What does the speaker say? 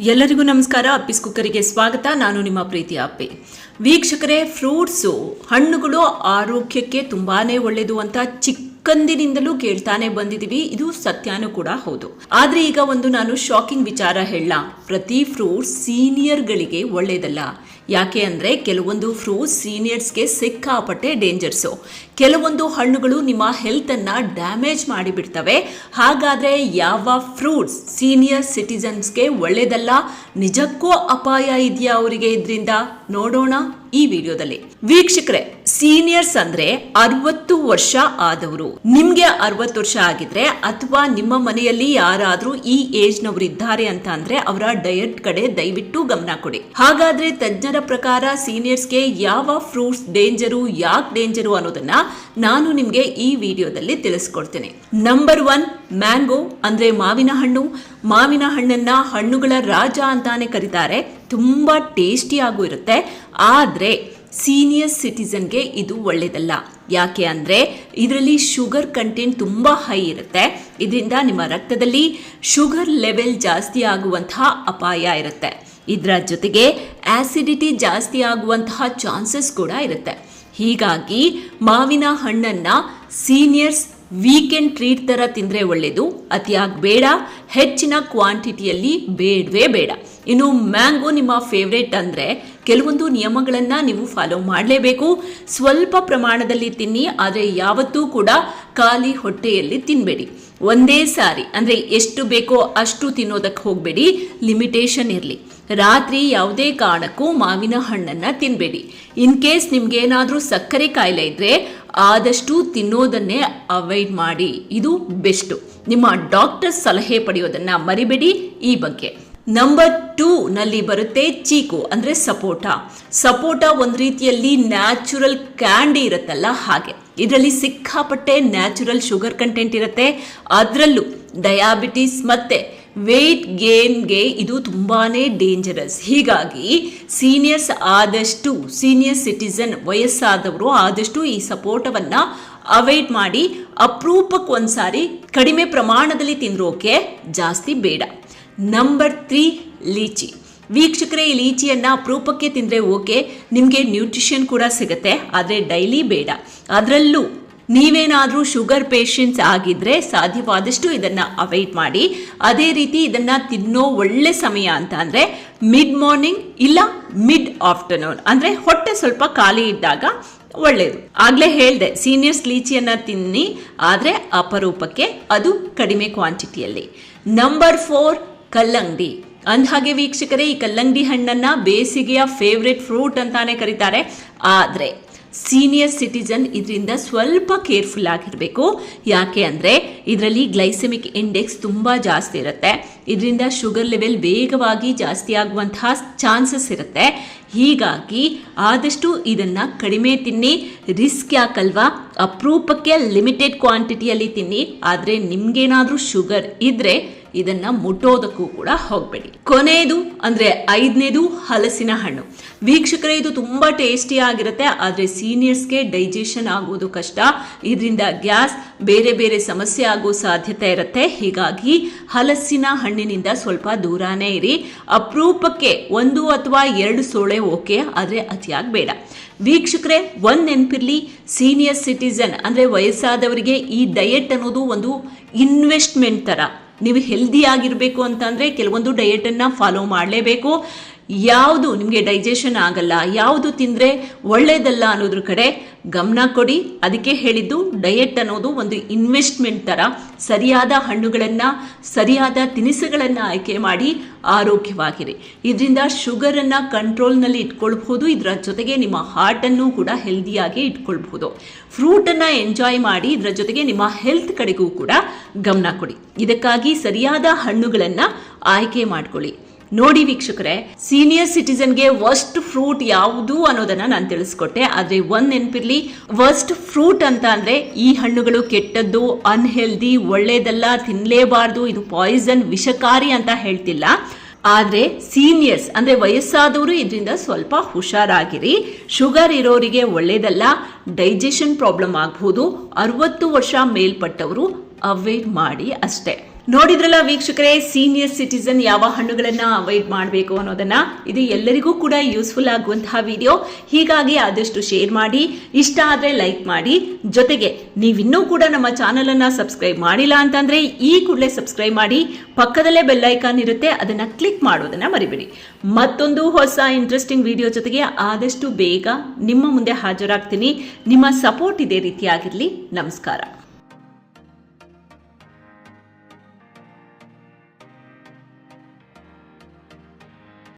ಎಲ್ಲರಿಗೂ ನಮಸ್ಕಾರ. ಅಪ್ಪಿಸ್ ಕುಕ್ಕರಿಗೆ ಸ್ವಾಗತ. ನಾನು ನಿಮ್ಮ ಪ್ರೀತಿ ಅಪ್ಪೆ. ವೀಕ್ಷಕರೇ, ಫ್ರೂಟ್ಸು, ಹಣ್ಣುಗಳು ಆರೋಗ್ಯಕ್ಕೆ ತುಂಬಾ ಒಳ್ಳೆಯದು ಅಂತ ಚಿಕ್ಕಂದಿನಿಂದಲೂ ಕೇಳ್ತಾನೆ ಬಂದಿದ್ದೀವಿ. ಇದು ಸತ್ಯಾನೂ ಕೂಡ ಹೌದು. ಆದ್ರೆ ಈಗ ಒಂದು ನಾನು ಶಾಕಿಂಗ್ ವಿಚಾರ ಹೇಳ. ಪ್ರತಿ ಫ್ರೂಟ್ಸ್ ಸೀನಿಯರ್ಗಳಿಗೆ ಒಳ್ಳೆಯದಲ್ಲ ಯಾಕೆ ಅಂದರೆ ಕೆಲವೊಂದು ಫ್ರೂಟ್ಸ್ ಸೀನಿಯರ್ಸ್ಗೆ ಸಿಕ್ಕಾಪಟ್ಟೆ ಡೇಂಜರ್ಸು ಕೆಲವೊಂದು ಹಣ್ಣುಗಳು ನಿಮ್ಮ ಹೆಲ್ತನ್ನು ಡ್ಯಾಮೇಜ್ ಮಾಡಿಬಿಡ್ತವೆ. ಹಾಗಾದರೆ ಯಾವ ಫ್ರೂಟ್ಸ್ ಸೀನಿಯರ್ ಸಿಟಿಸನ್ಸ್ಗೆ ಒಳ್ಳೆಯದಲ್ಲ ನಿಜಕ್ಕೂ ಅಪಾಯ ಇದೆಯಾ ಅವರಿಗೆ ಇದರಿಂದ? ನೋಡೋಣ. ಈ ವಿಡಿಯೋದಲ್ಲಿ. ವೀಕ್ಷಕರೇ, ಸೀನಿಯರ್ಸ್ ಅಂದ್ರೆ ಅರವತ್ತು ವರ್ಷ ಆದವರು. ನಿಮ್ಗೆ ಅರವತ್ತು ವರ್ಷ ಆಗಿದ್ರೆ ಅಥವಾ ನಿಮ್ಮ ಮನೆಯಲ್ಲಿ ಯಾರಾದ್ರೂ ಈ ಏಜ್ ನವರು ಇದ್ದಾರೆ ಅಂತ ಅವರ ಡಯಟ್ ಕಡೆ ದಯವಿಟ್ಟು ಗಮನ ಕೊಡಿ. ಹಾಗಾದ್ರೆ ತಜ್ಞರ ಪ್ರಕಾರ ಸೀನಿಯರ್ಸ್ಗೆ ಯಾವ ಫ್ರೂಟ್ಸ್ ಡೇಂಜರು, ಯಾಕೆ ಡೇಂಜರು ಅನ್ನೋದನ್ನ ನಾನು ನಿಮ್ಗೆ ಈ ವಿಡಿಯೋದಲ್ಲಿ ತಿಳಿಸ್ಕೊಡ್ತೇನೆ. ನಂಬರ್ ಒನ್, ಮ್ಯಾಂಗೋ ಅಂದ್ರೆ ಮಾವಿನ ಹಣ್ಣು. ಮಾವಿನ ಹಣ್ಣನ್ನ ಹಣ್ಣುಗಳ ರಾಜ ಅಂತಾನೆ ಕರೀತಾರೆ. ತುಂಬಾ ಟೇಸ್ಟಿಯಾಗೂ ಇರುತ್ತೆ. ಆದರೆ, ಸೀನಿಯರ್ ಸಿಟಿಸನ್ಗೆ ಇದು ಒಳ್ಳೆಯದಲ್ಲ ಯಾಕೆ ಅಂದರೆ, ಇದರಲ್ಲಿ ಶುಗರ್ ಕಂಟೆಂಟ್ ತುಂಬ ಹೈ ಇರುತ್ತೆ. ಇದರಿಂದ ನಿಮ್ಮ ರಕ್ತದಲ್ಲಿ ಶುಗರ್ ಲೆವೆಲ್ ಜಾಸ್ತಿ ಆಗುವಂತಹ ಅಪಾಯ ಇರುತ್ತೆ. ಇದರ ಜೊತೆಗೆ ಆ್ಯಸಿಡಿಟಿ ಜಾಸ್ತಿ ಆಗುವಂತಹ ಚಾನ್ಸಸ್ ಕೂಡ ಇರುತ್ತೆ. ಹೀಗಾಗಿ, ಮಾವಿನ ಹಣ್ಣನ್ನು ಸೀನಿಯರ್ಸ್ ವೀಕೆಂಡ್ ಟ್ರೀಟ್ ಥರ ತಿಂದರೆ ಒಳ್ಳೆಯದು ಅತಿಯಾಗಿ ಬೇಡ. ಹೆಚ್ಚಿನ ಕ್ವಾಂಟಿಟಿಯಲ್ಲಿ ಬೇಡವೇ ಬೇಡ. ಇನ್ನು ಮ್ಯಾಂಗೋ ನಿಮ್ಮ ಫೇವ್ರೇಟ್ ಅಂದರೆ ಕೆಲವೊಂದು ನಿಯಮಗಳನ್ನು ನೀವು ಫಾಲೋ ಮಾಡಲೇಬೇಕು. ಸ್ವಲ್ಪ ಪ್ರಮಾಣದಲ್ಲಿ ತಿನ್ನಿ, ಆದರೆ ಯಾವತ್ತೂ ಕೂಡ ಖಾಲಿ ಹೊಟ್ಟೆಯಲ್ಲಿ ತಿನ್ನಬೇಡಿ ಒಂದೇ ಸಾರಿ, ಅಂದರೆ ಎಷ್ಟು ಬೇಕೋ ಅಷ್ಟು ತಿನ್ನೋದಕ್ಕೆ ಹೋಗಬೇಡಿ. ಲಿಮಿಟೇಷನ್ ಇರಲಿ. ರಾತ್ರಿ ಯಾವುದೇ ಕಾರಣಕ್ಕೂ ಮಾವಿನ ಹಣ್ಣನ್ನು ತಿನ್ನಬೇಡಿ ಇನ್ ಕೇಸ್ ನಿಮ್ಗೇನಾದರೂ ಸಕ್ಕರೆ ಕಾಯಿಲೆ ಇದ್ದರೆ ಆದಷ್ಟು ತಿನ್ನೋದನ್ನೇ ಅವಾಯ್ಡ್ ಮಾಡಿ. ಇದು ಬೆಸ್ಟು ನಿಮ್ಮ ಡಾಕ್ಟರ್ ಸಲಹೆ ಪಡೆಯೋದನ್ನ ಮರಿಬೇಡಿ ಈ ಬಗ್ಗೆ. ನಂಬರ್ ಟೂ ನಲ್ಲಿ ಬರುತ್ತೆ ಚೀಕು, ಅಂದ್ರೆ ಸಪೋಟ. ಸಪೋಟ ಒಂದು ರೀತಿಯಲ್ಲಿ ನ್ಯಾಚುರಲ್ ಕ್ಯಾಂಡಿ ಇರುತ್ತಲ್ಲ ಹಾಗೆ. ಇದರಲ್ಲಿ ಸಿಕ್ಕಾಪಟ್ಟೆ ನ್ಯಾಚುರಲ್ ಶುಗರ್ ಕಂಟೆಂಟ್ ಇರುತ್ತೆ. ಅದರಲ್ಲೂ ಡಯಾಬಿಟಿಸ್ ಮತ್ತೆ ವೆಯ್ಟ್ ಗೇನ್ಗೆ ಇದು ತುಂಬಾ ಡೇಂಜರಸ್ ಹೀಗಾಗಿ ಸೀನಿಯರ್ಸ್ ಆದಷ್ಟು ಸೀನಿಯರ್ ಸಿಟಿಸನ್ ವಯಸ್ಸಾದವರು ಆದಷ್ಟು ಈ ಸಪೋರ್ಟವನ್ನು ಅವಾಯ್ಡ್ ಮಾಡಿ ಅಪರೂಪಕ್ಕೆ ಒಂದ್ಸಾರಿ ಕಡಿಮೆ ಪ್ರಮಾಣದಲ್ಲಿ ತಿಂದ್ರೋಕೆ ಜಾಸ್ತಿ ಬೇಡ. Number three litchi. ವೀಕ್ಷಕರೇ, ಈ ಲೀಚಿಯನ್ನು ಅಪರೂಪಕ್ಕೆ ತಿಂದರೆ ಓಕೆ, ನಿಮಗೆ ನ್ಯೂಟ್ರಿಷನ್ ಕೂಡ ಸಿಗುತ್ತೆ, ಆದರೆ ಡೈಲಿ ಬೇಡ. ಅದರಲ್ಲೂ ನೀವೇನಾದರೂ ಶುಗರ್ ಪೇಷಂಟ್ಸ್ ಆಗಿದ್ರೆ ಸಾಧ್ಯವಾದಷ್ಟು ಇದನ್ನು ಅವಾಯ್ಡ್ ಮಾಡಿ. ಅದೇ ರೀತಿ ಇದನ್ನು ತಿನ್ನೋ ಒಳ್ಳೆ ಸಮಯ ಅಂತ ಅಂದರೆ ಮಿಡ್ ಮಾರ್ನಿಂಗ್ ಇಲ್ಲ ಮಿಡ್ ಆಫ್ಟರ್ನೂನ್ ಅಂದರೆ ಹೊಟ್ಟೆ ಸ್ವಲ್ಪ ಖಾಲಿ ಇದ್ದಾಗ ಒಳ್ಳೆಯದು ಆಗಲೇ ಹೇಳಿದೆ ಸೀನಿಯರ್ಸ್ ಲೀಚಿಯನ್ನು ತಿನ್ನಿ, ಆದರೆ ಅಪರೂಪಕ್ಕೆ ಅದು ಕಡಿಮೆ ಕ್ವಾಂಟಿಟಿಯಲ್ಲಿ ನಂಬರ್ ಫೋರ್ ಕಲ್ಲಂಗಡಿ. ಅಂದಹಾಗೆ ವೀಕ್ಷಕರೇ, ಈ ಕಲ್ಲಂಗಡಿ ಹಣ್ಣನ್ನ ಬೇಸಿಗೆಯ ಫೇವ್ರೆಟ್ ಫ್ರೂಟ್ ಅಂತಾನೆ ಕರೀತಾರೆ. ಆದರೆ ಸೀನಿಯರ್ ಸಿಟಿಜನ್ ಇದರಿಂದ ಸ್ವಲ್ಪ ಕೇರ್ಫುಲ್ ಆಗಿರಬೇಕು. ಯಾಕೆ ಅಂದರೆ, ಇದರಲ್ಲಿ ಗ್ಲೈಸೆಮಿಕ್ ಇಂಡೆಕ್ಸ್ ತುಂಬ ಜಾಸ್ತಿ ಇರುತ್ತೆ. ಇದರಿಂದ ಶುಗರ್ ಲೆವೆಲ್ ವೇಗವಾಗಿ ಜಾಸ್ತಿ ಆಗುವಂತಹ ಚಾನ್ಸಸ್ ಇರುತ್ತೆ. ಹೀಗಾಗಿ, ಆದಷ್ಟು ಇದನ್ನು ಕಡಿಮೆ ತಿನ್ನಿ ರಿಸ್ಕ್ ಯಾಕಲ್ವಾ? ಅಪರೂಪಕ್ಕೆ ಲಿಮಿಟೆಡ್ ಕ್ವಾಂಟಿಟಿಯಲ್ಲಿ ತಿನ್ನಿ. ಆದರೆ, ನಿಮ್ಗೇನಾದರೂ ಶುಗರ್ ಇದ್ರೆ ಇದನ್ನ ಮುಟ್ಟೋದಕ್ಕೂ ಕೂಡ ಹೋಗಬೇಡಿ. ಕೊನೆಯದು ಅಂದ್ರೆ ಐದನೇದು ಹಲಸಿನ ಹಣ್ಣು. ವೀಕ್ಷಕರೇ, ಇದು ತುಂಬಾ ಟೇಸ್ಟಿ ಆಗಿರುತ್ತೆ, ಆದರೆ ಸೀನಿಯರ್ಸ್ಗೆ ಡೈಜೆಷನ್ ಆಗೋದು ಕಷ್ಟ. ಇದರಿಂದ ಗ್ಯಾಸ್ ಬೇರೆ ಬೇರೆ ಸಮಸ್ಯೆ ಆಗೋ ಸಾಧ್ಯತೆ ಇರುತ್ತೆ. ಹೀಗಾಗಿ ಹಲಸಿನ ಹಣ್ಣಿನಿಂದ ಸ್ವಲ್ಪ ದೂರಾನೇ ಇರಿ. ಅಪರೂಪಕ್ಕೆ ಒಂದು ಅಥವಾ ಎರಡು ಸೋಳೆ ಓಕೆ, ಆದರೆ ಅತಿಯಾಗಿ ಬೇಡ. ವೀಕ್ಷಕರೇ, ಒಂದ್ ನೆನಪಿರ್ಲಿ, ಸೀನಿಯರ್ ಸಿಟಿಸನ್ ಅಂದ್ರೆ ವಯಸ್ಸಾದವರಿಗೆ ಈ ಡಯಟ್ ಅನ್ನೋದು ಒಂದು ಇನ್ವೆಸ್ಟ್ಮೆಂಟ್ ತರ. ನೀವು ಹೆಲ್ದಿ ಆಗಿರಬೇಕು ಅಂತಂದರೆ ಕೆಲವೊಂದು ಡಯೆಟನ್ನು ಫಾಲೋ ಮಾಡಲೇಬೇಕು. ಯಾವುದು ನಿಮಗೆ ಡೈಜೆಷನ್ ಆಗಲ್ಲ, ಯಾವುದು ತಿಂದರೆ ಒಳ್ಳೆಯದಲ್ಲ ಅನ್ನೋದ್ರ ಕಡೆ ಗಮನ ಕೊಡಿ. ಅದಕ್ಕೆ ಹೇಳಿದ್ದು ಡಯೆಟ್ ಅನ್ನೋದು ಒಂದು ಇನ್ವೆಸ್ಟ್ಮೆಂಟ್ ಥರ ಸರಿಯಾದ ಹಣ್ಣುಗಳನ್ನು, ಸರಿಯಾದ ತಿನಿಸುಗಳನ್ನು ಆಯ್ಕೆ ಮಾಡಿ ಆರೋಗ್ಯವಾಗಿರಿ. ಇದರಿಂದ ಶುಗರನ್ನು ಕಂಟ್ರೋಲ್ನಲ್ಲಿ ಇಟ್ಕೊಳ್ಬಹುದು. ಇದರ ಜೊತೆಗೆ ನಿಮ್ಮ ಹಾರ್ಟನ್ನು ಕೂಡ ಹೆಲ್ದಿಯಾಗಿ ಇಟ್ಕೊಳ್ಬಹುದು. ಫ್ರೂಟನ್ನು ಎಂಜಾಯ್ ಮಾಡಿ ಇದರ ಜೊತೆಗೆ ನಿಮ್ಮ ಹೆಲ್ತ್ ಕಡೆಗೂ ಕೂಡ ಗಮನ ಕೊಡಿ. ಇದಕ್ಕಾಗಿ ಸರಿಯಾದ ಹಣ್ಣುಗಳನ್ನು ಆಯ್ಕೆ ಮಾಡ್ಕೊಳ್ಳಿ. ನೋಡಿ ವೀಕ್ಷಕರೇ ಸೀನಿಯರ್ ಸಿಟಿಸನ್ಗೆ ವರ್ಸ್ಟ್ ಫ್ರೂಟ್ ಯಾವುದು ಅನ್ನೋದನ್ನ ನಾನು ತಿಳಿಸ್ಕೊಟ್ಟೆ. ಆದ್ರೆ ಒಂದ್ ನೆನಪಿರ್ಲಿ ವರ್ಸ್ಟ್ ಫ್ರೂಟ್ ಅಂತ ಅಂದ್ರೆ ಈ ಹಣ್ಣುಗಳು ಕೆಟ್ಟದ್ದು ಅನ್ಹೆಲ್ದಿ ಒಳ್ಳೇದಲ್ಲ, ತಿನ್ಲೇಬಾರ್ದು, ಇದು ಪಾಯ್ಸನ್ ವಿಷಕಾರಿ ಅಂತ ಹೇಳ್ತಿಲ್ಲ. ಆದ್ರೆ ಸೀನಿಯರ್ಸ್ ಅಂದ್ರೆ ವಯಸ್ಸಾದವರು ಇದರಿಂದ ಸ್ವಲ್ಪ ಹುಷಾರಾಗಿರಿ. ಶುಗರ್ ಇರೋರಿಗೆ ಒಳ್ಳೇದಲ್ಲ ಡೈಜೆಷನ್ ಪ್ರಾಬ್ಲಮ್ ಆಗಬಹುದು ಅರವತ್ತು ವರ್ಷ ಮೇಲ್ಪಟ್ಟವರು ಅವೇರ್ ಮಾಡಿ ಅಷ್ಟೇ. ನೋಡಿದ್ರಲ್ಲ ವೀಕ್ಷಕರೇ ಸೀನಿಯರ್ ಸಿಟಿಸನ್ ಯಾವ ಹಣ್ಣುಗಳನ್ನ ಅವಾಯ್ಡ್ ಮಾಡಬೇಕು ಅನ್ನೋದನ್ನ? ಇದು ಎಲ್ಲರಿಗೂ ಕೂಡ ಯೂಸ್ಫುಲ್ ಆಗುವಂತಹ ವಿಡಿಯೋ ಹೀಗಾಗಿ ಆದಷ್ಟು ಶೇರ್ ಮಾಡಿ, ಇಷ್ಟ ಆದ್ರೆ ಲೈಕ್ ಮಾಡಿ. ಜೊತೆಗೆ ನೀವಿನ್ನೂ ಕೂಡ ನಮ್ಮ ಚಾನಲ್ ಅನ್ನ ಸಬ್ಸ್ಕ್ರೈಬ್ ಮಾಡಿಲ್ಲ ಅಂತಂದ್ರೆ ಈ ಕೂಡಲೇ ಸಬ್ಸ್ಕ್ರೈಬ್ ಮಾಡಿ. ಪಕ್ಕದಲ್ಲೇ ಬೆಲ್ ಐಕಾನ್ ಇರುತ್ತೆ, ಅದನ್ನ ಕ್ಲಿಕ್ ಮಾಡೋದನ್ನ ಮರಿಬೇಡಿ. ಮತ್ತೊಂದು ಹೊಸ ಇಂಟ್ರೆಸ್ಟಿಂಗ್ ವಿಡಿಯೋ ಜೊತೆಗೆ ಆದಷ್ಟು ಬೇಗ ನಿಮ್ಮ ಮುಂದೆ ಹಾಜರಾಗ್ತೀನಿ. ನಿಮ್ಮ ಸಪೋರ್ಟ್ ಇದೇ ರೀತಿಯಾಗಿರಲಿ. ನಮಸ್ಕಾರ.